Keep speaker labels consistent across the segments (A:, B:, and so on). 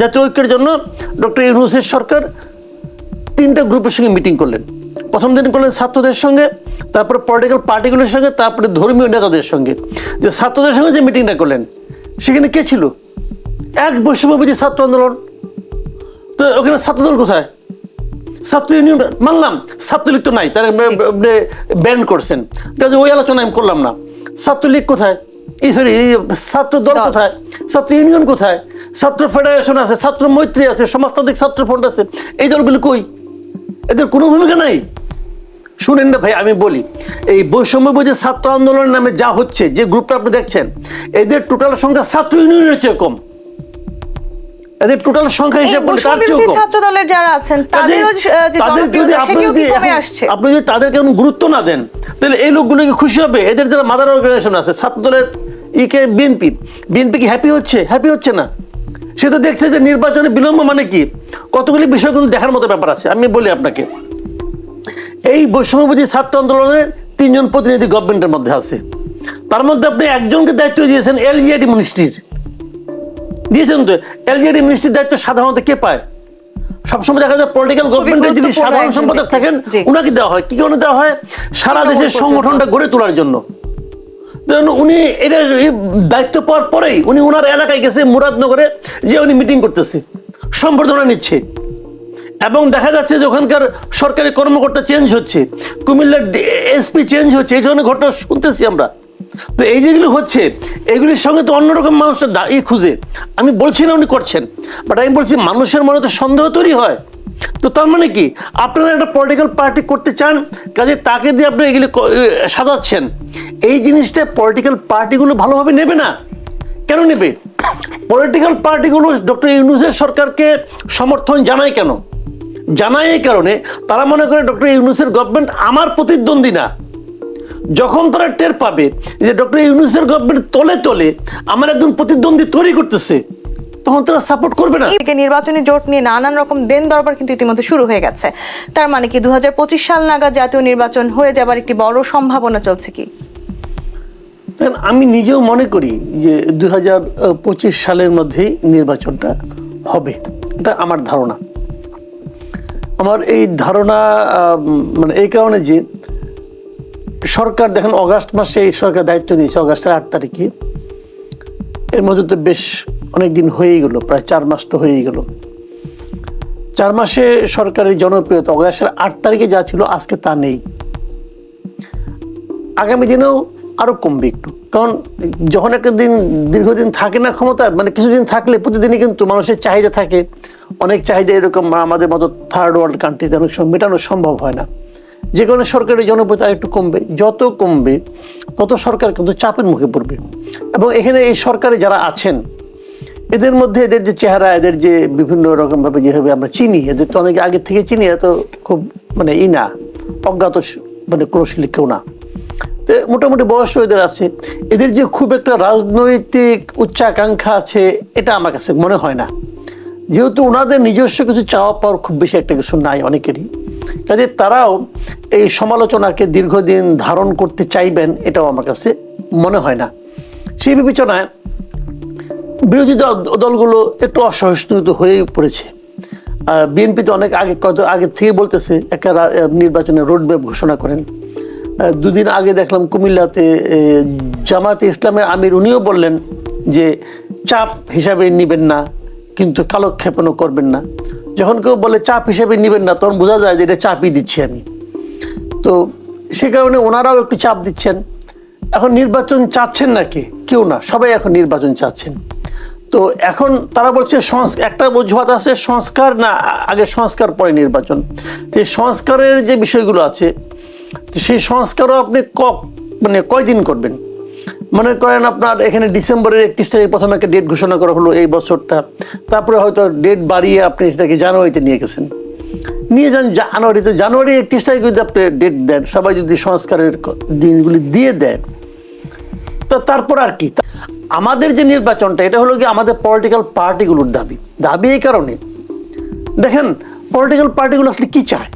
A: জাতীয় ঐক্যের জন্য ডক্টর ইউনুসের সরকার তিনটা গ্রুপের সঙ্গে মিটিং করলেন। প্রথম দিন করলেন ছাত্রদের সঙ্গে তারপরে পলিটিক্যাল পার্টিগুলোর সঙ্গে তারপরে ধর্মীয় নেতাদের সঙ্গে। যে ছাত্রদের সঙ্গে যে মিটিংটা করলেন সেখানে কে ছিল? এক বৈষম্যবিধি ছাত্র আন্দোলন। তো ওখানে ছাত্রদল কোথায়? ছাত্র ইউনিয়ন মানলাম ছাত্রলীগ তো নাই তারা ব্যান করছেন। কাজে ওই আলোচনা আমি করলাম না। ছাত্রলীগ কোথায়? এই সরি ছাত্র দল
B: দল।
A: কোথায়? ছাত্র ইউনিয়ন কোথায়? ছাত্র ফেডারেশন আছে ছাত্র মৈত্রী আছে সমাজতান্ত্রিক ছাত্র ফ্রন্ট আছে। এই দলগুলো কই? এদের কোনো ভূমিকা নাই। শুনেন না ভাই আমি বলি এই বৈষম্য বুঝে ছাত্র আন্দোলনের নামে যা হচ্ছে যে গ্রুপটা আপনি দেখছেন এদের টোটাল সংখ্যা ছাত্র ইউনিয়নের চেয়ে কম। এদের টোটাল সংখ্যা হিসাব করলে তার চেয়েও কম।
B: ছাত্র দলের যারা আছেন তাদেরও
A: তাদের যদি আপনি যদি আপনি যদি তাদেরকে গুরুত্ব না দেন তাহলে এই লোকগুলো কি খুশি হবে? এদের যারা মাদার অর্গানাইজেশন আছে ছাত্র দলের ইকে বিএনপি বিএনপি কি হ্যাপি হচ্ছে? হ্যাপি হচ্ছে না? সে তো দেখছে যে নির্বাচনে বিলম্ব মানে কি? কতগুলি বিষয় কিন্তু দেখার মতো ব্যাপার আছে। আমি বলি আপনাকে এই বৈষম্যবাদী ছাত্র আন্দোলনের তিনজন প্রতিনিধি গভর্নমেন্টের মধ্যে আছে। তার মধ্যে আপনি একজনকে দায়িত্ব দিয়েছেন এলজিআইডি মিনিস্ট্রির। দিয়েছেন তো? এলজিআইডি মিনিস্ট্রির দায়িত্ব সাধারণত কে পায়? সবসময় দেখা যায় পলিটিক্যাল গভর্নমেন্টের যিনি সাধারণ সম্পাদক থাকেন
B: জি।
A: উনাকে দেওয়া হয়। কি কারণে দেওয়া হয়? সারা দেশের সংগঠনটা গড়ে তোলার জন্য। উনি এটা দায়িত্ব পাওয়ার পরেই উনি ওনার এলাকায় গেছে মুরাদনগরে যে উনি মিটিং করতেছে, সম্বর্ধনা নিচ্ছে। এবং দেখা যাচ্ছে যে ওখানকার সরকারি কর্মকর্তা চেঞ্জ হচ্ছে, কুমিল্লার এসপি চেঞ্জ হচ্ছে, এই ধরনের ঘটনা শুনতেছি আমরা। তো এই যেগুলো হচ্ছে, এগুলির সঙ্গে তো অন্যরকম মানুষটা দাঁড়িয়ে খুঁজে। আমি বলছি না উনি করছেন বাট আমি বলছি মানুষের মনে তো সন্দেহ তৈরি হয়। তো তার মানে কি? আপনারা একটা পলিটিক্যাল পার্টি করতে চান, কাজে তাকে দিয়ে আপনি এগুলি সাজাচ্ছেন। এই জিনিসটা পলিটিক্যাল পার্টিগুলো ভালোভাবে নেবে না। কেন নেবে? পলিটিক্যাল পার্টিগুলো ডক্টর ইউনুসের সরকারকে সমর্থন জানায় কেন? জানায় এই কারণে তারা মনে করে ডক্টর ইউনুসের গভর্নমেন্ট আমার প্রতিদ্বন্দ্বী না। যখন তারা টের পাবে যে ডক্টর ইউনুসের গভর্নমেন্ট তলে তলে আমার একজন প্রতিদ্বন্দ্বী তৈরি করতেছে তখন তারা সাপোর্ট করবে না।
B: এদিকে নির্বাচনী জোট নিয়ে নানান রকম দেন দরবার কিন্তু ইতিমধ্যে শুরু হয়ে গেছে। তার মানে কি দু সাল নাগাদ জাতীয় নির্বাচন হয়ে যাবার একটি বড় সম্ভাবনা চলছে কি?
A: আমি নিজেও মনে করি যে দু হাজার পঁচিশ সালের মধ্যেই নির্বাচনটা হবে। এটা আমার ধারণা। আমার এই ধারণা মানে এই কারণে যে সরকার দেখেন অগাস্ট মাসে এই সরকার দায়িত্ব নিয়েছে অগাস্টের আট তারিখে। এর মধ্যে তো বেশ অনেক দিন হয়েই গেল, প্রায় চার মাস তো হয়েই গেল। চার মাসে সরকারের জনপ্রিয়তা, অগাস্টের আট তারিখে যা ছিল, আজকে তা নেই। আগামী দিনেও আরও কমবে একটু। কারণ যখন একটা দিন দীর্ঘদিন থাকে না ক্ষমতায় মানে কিছুদিন থাকলে প্রতিদিনই কিন্তু মানুষের চাহিদা থাকে। অনেক চাহিদা এরকম আমাদের মতো থার্ড ওয়ার্ল্ড কান্ট্রিতে অনেক সময় মেটানো সম্ভব হয় না। যে কারণে সরকারের জনপ্রিয়তা একটু কমবে। যত কমবে, তত সরকার কিন্তু চাপের মুখে পড়বে। এবং এখানে এই সরকারে যারা আছেন এদের মধ্যে এদের যে চেহারা, এদের যে বিভিন্ন রকম ভাবে যেভাবে আমরা চিনি, এদের তো অনেক আগে থেকে চিনি এত খুব মানে ই না, অজ্ঞাত মানে কৌশলী কেউ না। তো মোটামুটি বয়স এদের আছে। এদের যে খুব একটা রাজনৈতিক উচ্চাকাঙ্ক্ষা আছে, এটা আমার কাছে মনে হয় না। যেহেতু ওনাদের নিজস্ব কিছু চাওয়া পাওয়ার খুব বেশি একটা কিছু নাই অনেকেরই। কাজে তারাও এই সমালোচনাকে দীর্ঘদিন ধারণ করতে চাইবেন, এটাও আমার কাছে মনে হয় না। সেই বিবেচনায় বিরোধী দল- দলগুলো একটু অসহিষ্ণুত হয়ে পড়েছে। বিএনপি তো অনেক আগে কত, আগে থেকে বলতেছে, একটা নির্বাচনের রোডম্যাপ ঘোষণা করেন। দুদিন আগে দেখলাম কুমিল্লাতে জামাতে ইসলামের আমির উনিও বললেন যে, চাপ হিসাবে নেবেন না, কিন্তু কালক্ষেপণও করবেন না। যখন কেউ বলে চাপ হিসাবে নেবেন না, তখন বোঝা যায় যে এটা চাপই দিচ্ছি আমি। তো সে কারণে ওনারাও একটু চাপ দিচ্ছেন। এখন নির্বাচন চাচ্ছেন নাকি? কেউ না, সবাই এখন নির্বাচন চাচ্ছেন। তো এখন তারা বলছে একটা অজুহাত আছে, সংস্কার না, আগে সংস্কার, পরে নির্বাচন। তো সংস্কারের যে বিষয়গুলো আছে সেই সংস্কারও আপনি ক মানে কয়দিন করবেন? মনে করেন আপনার এখানে ডিসেম্বরের একত্রিশ তারিখ প্রথমে একটা ডেট ঘোষণা করা হলো এই বছরটা। তারপরে হয়তো ডেট বাড়িয়ে আপনি সেটাকে জানুয়ারিতে নিয়ে গেছেন। নিয়ে যান জানুয়ারিতে, জানুয়ারি একত্রিশ তারিখ যদি আপনি ডেট দেন, সবাই যদি সংস্কারের দিনগুলি দিয়ে দেয়, তা তারপর আর কি? আমাদের যে নির্বাচনটা, এটা হলো কি আমাদের পলিটিক্যাল পার্টিগুলোর দাবি। দাবি এই কারণে। দেখেন পলিটিক্যাল পার্টিগুলো আসলে কি চায়?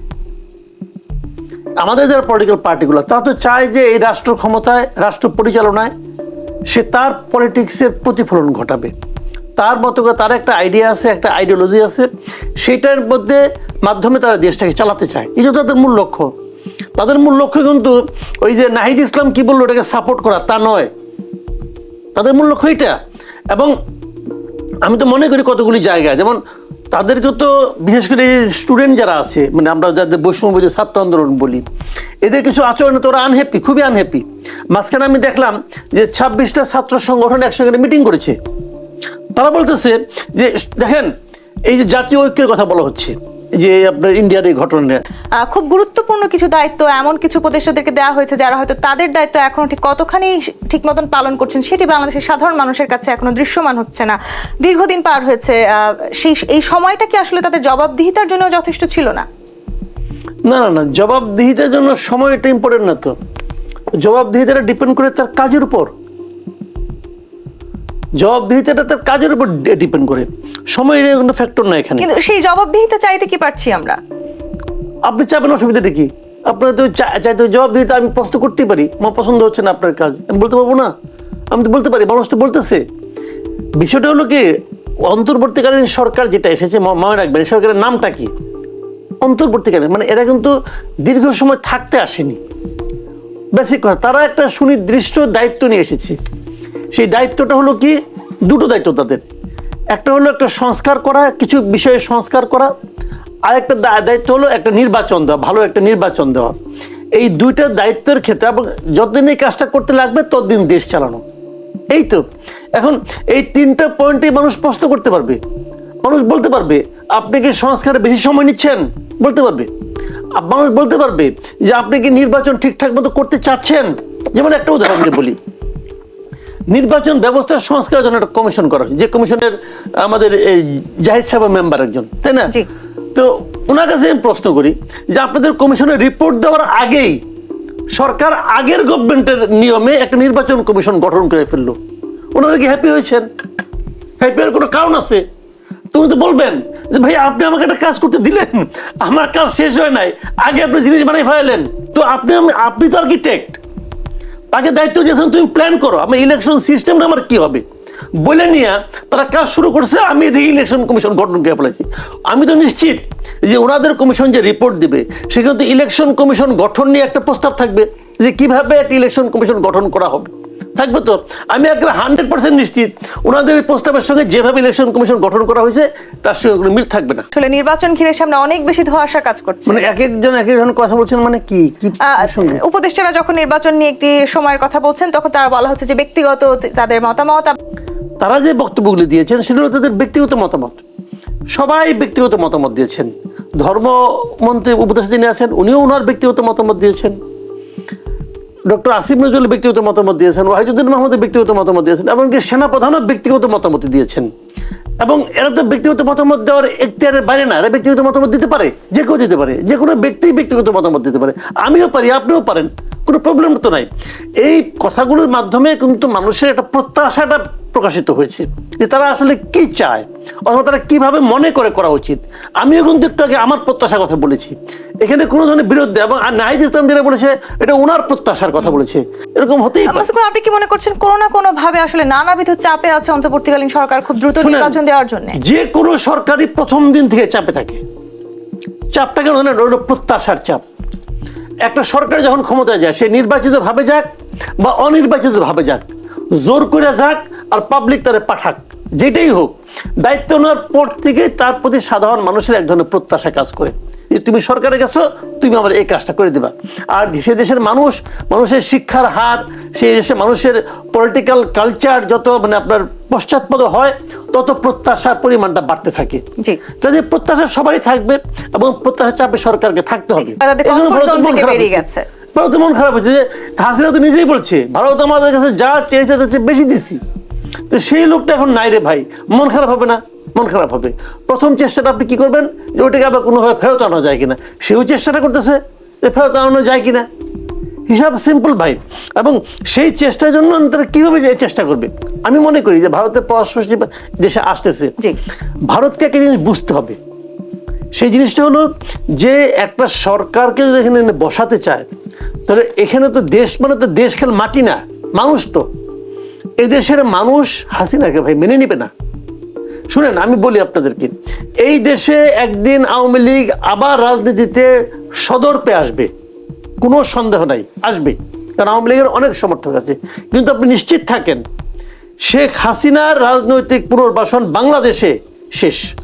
A: আমাদের যারা পলিটিক্যাল পার্টিগুলো তারা তো চায় যে এই রাষ্ট্র ক্ষমতায়, রাষ্ট্র পরিচালনায় সে তার পলিটিক্সের প্রতিফলন ঘটাবে। তার মতো করে তার একটা আইডিয়া আছে, একটা আইডিওলজি আছে, সেটার মধ্যে মাধ্যমে তারা দেশটাকে চালাতে চায়। এই তাদের মূল লক্ষ্য। তাদের মূল লক্ষ্য কিন্তু ওই যে নাহিদ ইসলাম কি বলল, ওটাকে সাপোর্ট করা, তা নয়। তাদের মূল লক্ষ্য এটা এবং আমি তো মনে করি কতগুলি জায়গায় যেমন তাদেরকে তো বিশেষ করে স্টুডেন্ট যারা আছে মানে আমরা যাদের বৈষম্য যে ছাত্র আন্দোলন বলি, এদের কিছু আচরণে তো ওরা আনহ্যাপি খুবই আনহ্যাপি মাঝখানে আমি দেখলাম যে ছাব্বিশটা ছাত্র সংগঠন একসঙ্গে মিটিং করেছে। তারা বলতেছে যে, দেখেন, এই যে জাতীয় ঐক্যের কথা বলা হচ্ছে যে আপনার ইন্ডিয়ার এই ঘটনা
B: খুব গুরুত্বপূর্ণ কিছু দায়িত্ব এমন কিছু উপদেষ্টাদেরকে দেওয়া হয়েছে যারা হয়তো তাদের দায়িত্ব এখনও ঠিক কতখানি ঠিক মতন পালন করছেন সেটি বাংলাদেশের সাধারণ মানুষের কাছে এখনও দৃশ্যমান হচ্ছে না। দীর্ঘদিন পার হয়েছে সেই এই সময়টা কি আসলে তাদের জবাবদিহিতার জন্য যথেষ্ট ছিল না?
A: না না না জবাবদিহিতার জন্য সময়টা ইম্পর্টেন্ট না তো। জবাবদিহিতাটা ডিপেন্ড করে তার কাজের উপর। জবাবদিহিতাটা তার কাজের উপর ডিপেন্ড করে। সময়ের কোনো ফ্যাক্টর না এখানে।
B: কিন্তু সেই জবাবদিহিতা চাইতে কি পারছি আমরা?
A: আপনি চাবেন অসুবিধাটা কি? আপনার তো চাইতে জবাবদিহিতা আমি প্রশ্ন করতেই পারি। আমার পছন্দ হচ্ছে না আপনার কাজ। আমি বলতে পারব না। আমি তো বলতে পারি মানুষ তো বলতেছে। বিষয়টা হলো কি অন্তর্বর্তীকালীন সরকার যেটা এসেছে ম- মনে রাখবেন সরকারের নামটা কি? অন্তর্বর্তীকালীন মানে এরা কিন্তু দীর্ঘ সময় থাকতে আসেনি। বেসিক কথা তারা একটা সুনির্দিষ্ট দায়িত্ব নিয়ে এসেছে। সেই দায়িত্বটা হলো কি? দুটো দায়িত্ব তাদের। একটা হলো একটা সংস্কার করা, কিছু বিষয়ে সংস্কার করা, আর একটা দায়িত্ব হলো একটা নির্বাচন দেওয়া, ভালো একটা নির্বাচন দেওয়া। এই দুইটা দায়িত্বের ক্ষেত্রে এবং যতদিন এই কাজটা করতে লাগবে, ততদিন দেশ চালানো। এই তো। এখন এই তিনটা পয়েন্টেই মানুষ প্রশ্ন করতে পারবে। মানুষ বলতে পারবে, আপনি কি সংস্কারে বেশি সময় নিচ্ছেন? বলতে পারবে। মানুষ বলতে পারবে যে, আপনি কি নির্বাচন ঠিকঠাক মতো করতে চাচ্ছেন? যেমন একটা উদাহরণ বলি। নির্বাচন ব্যবস্থার সংস্কারের জন্য একটা কমিশন করা হয়েছে। যে কমিশনের আমাদের এই জাহিদ সাহেব মেম্বার একজন তাই না। তো ওনার কাছে আমি প্রশ্ন করি যে আপনাদের কমিশনের রিপোর্ট দেওয়ার আগেই সরকার আগের গভর্নমেন্টের নিয়মে একটা নির্বাচন কমিশন গঠন করে ফেলল। ওনারা কি হ্যাপি হয়েছেন? হ্যাপি হওয়ার কোনো কারণ আছে? তুমি তো বলবেন যে ভাই আপনি আমাকে একটা কাজ করতে দিলেন। আমার কাজ শেষ হয় নাই। আগে আপনি জিনিস বানিয়ে ফেলালেন। তো আপনি আপনি তো আর্কিটেক্ট তাকে দায়িত্ব দিয়েছেন, তুমি প্ল্যান করো, আমার ইলেকশন সিস্টেমটা আমার কী হবে? বলে নিয়ে তারা কাজ শুরু করছে, আমি এদিকে ইলেকশন কমিশন গঠন করে ফেলেছি। আমি তো নিশ্চিত যে ওনাদের কমিশন যে রিপোর্ট দিবে, সেখানে তো ইলেকশন কমিশন গঠন নিয়ে একটা প্রস্তাব থাকবে যে কীভাবে একটা ইলেকশন কমিশন গঠন করা হবে। থাকবে তো? আমি একদম হান্ড্রেড পার্সেন্ট নিশ্চিত। ওনাদের প্রস্তাবের সঙ্গে যেভাবে ইলেকশন কমিশন গঠন করা হয়েছে তার সঙ্গে কোনো মিল থাকবে না।
B: আসলে নির্বাচন ঘিরে সামনে অনেক বেশি ধোঁয়াশা কাজ করছে।
A: মানে এক একজন এক একজন কথা বলছেন মানে কি? কি
B: উপদেষ্টারা যখন নির্বাচন নিয়ে একটি সময়ের কথা বলছেন তখন তারা বলা হচ্ছে যে ব্যক্তিগত তাদের মতামত
A: তারা যে বক্তব্যগুলি দিয়েছেন সেগুলো তাদের ব্যক্তিগত মতামত। সবাই ব্যক্তিগত মতামত দিয়েছেন। ধর্মমন্ত্রী উপদেশ যিনি আছেন উনিও ওনার ব্যক্তিগত মতামত দিয়েছেন। ডক্টর আসিফ নজরুল ব্যক্তিগত মতামত দিয়েছেন, ওয়াহিদুদ্দিন মাহমুদের ব্যক্তিগত মতামত দিয়েছেন, এমনকি সেনাপ্রধানও ব্যক্তিগত মতামত দিয়েছেন। এবং এরা তো ব্যক্তিগত মতামত দেওয়ার এখতিয়ারের বাইরে না, এরা ব্যক্তিগত মতামত দিতে পারে, যে কেউ দিতে পারে, যে কোনো ব্যক্তি ব্যক্তিগত মতামত দিতে পারে। আমিও পারি, আপনিও পারেন। কোনো প্রবলেম তো নাই। এই কথাগুলোর মাধ্যমে কিন্তু মানুষের একটা প্রত্যাশাটা প্রকাশিত হয়েছে যে তারা আসলে কি চায় অথবা তারা কীভাবে মনে করে করা উচিত। আমিও কিন্তু একটু আগে আমার প্রত্যাশার কথা বলেছি। এখানে কোনো ধরনের বিরোধ এবং আর নাহিদ ইসলাম যেটা বলেছে এটা ওনার প্রত্যাশার কথা বলেছে। এরকম হতেই পারে।
B: আপনি কি মনে করছেন কোনো না কোনো ভাবে আসলে নানাবিধ চাপে আছে অন্তর্বর্তীকালীন সরকার খুব দ্রুত নির্বাচন দেওয়ার জন্য?
A: যে কোনো সরকারি প্রথম দিন থেকে চাপে থাকে। চাপটা কেন প্রত্যাশার চাপ। একটা সরকার যখন ক্ষমতায় যায়, সে নির্বাচিত ভাবে যাক বা অনির্বাচিত ভাবে যাক, জোর করে যাক আর পাবলিক তারে পাঠাক। যেটাই হোক দায়িত্ব নেওয়ার পর থেকে তার প্রতি সাধারণ মানুষের এক ধরনের প্রত্যাশা কাজ করে। যে তুমি সরকারে গেছো তুমি আমার এই কাজটা করে দিবা। আর সে দেশের মানুষ মানুষের শিক্ষার হার সেই দেশের মানুষের পলিটিক্যাল কালচার যত মানে আপনার পশ্চাৎপদ হয় তত প্রত্যাশার পরিমাণটা বাড়তে থাকে। কাজে প্রত্যাশা সবারই থাকবে এবং প্রত্যাশা চাপে সরকারকে থাকতে হবে। মন খারাপ হয়েছে। যে হাসিনা তো নিজেই বলছে ভারত আমাদের কাছে যা চেয়েছে তার চেয়ে বেশি দিছি তো সেই লোকটা এখন নাই রে ভাই। মন খারাপ হবে না মন খারাপ হবে। প্রথম চেষ্টাটা আপনি কি করবেন? যে ওটাকে আবার কোনোভাবে ফেরত আনা যায় কিনা। সেও চেষ্টাটা করতেছে যে ফেরত আনানো যায় কিনা। হিসাব সিম্পল ভাই। এবং সেই চেষ্টার জন্য তারা কীভাবে যে চেষ্টা করবে? আমি মনে করি যে ভারতের পররাষ্ট্র সচিব দেশে আসতেছে। ভারতকে একটা জিনিস বুঝতে হবে। সেই জিনিসটা হলো যে একটা সরকারকে যদি এখানে বসাতে চায় তাহলে এখানে তো দেশ মানে তো দেশ খেল মাটি না মানুষ তো। এই দেশের মানুষ হাসিনাকে ভাই মেনে নিবে না। শুনেন, আমি বলি আপনাদেরকে, এই দেশে একদিন আওয়ামী লীগ আবার রাজনীতিতে সদর্পে আসবে। কোনো সন্দেহ নাই, আসবে। কারণ আওয়ামী লীগের অনেক সমর্থক আছে। কিন্তু আপনি নিশ্চিত থাকেন, শেখ হাসিনার রাজনৈতিক পুনর্বাসন বাংলাদেশে শেষ।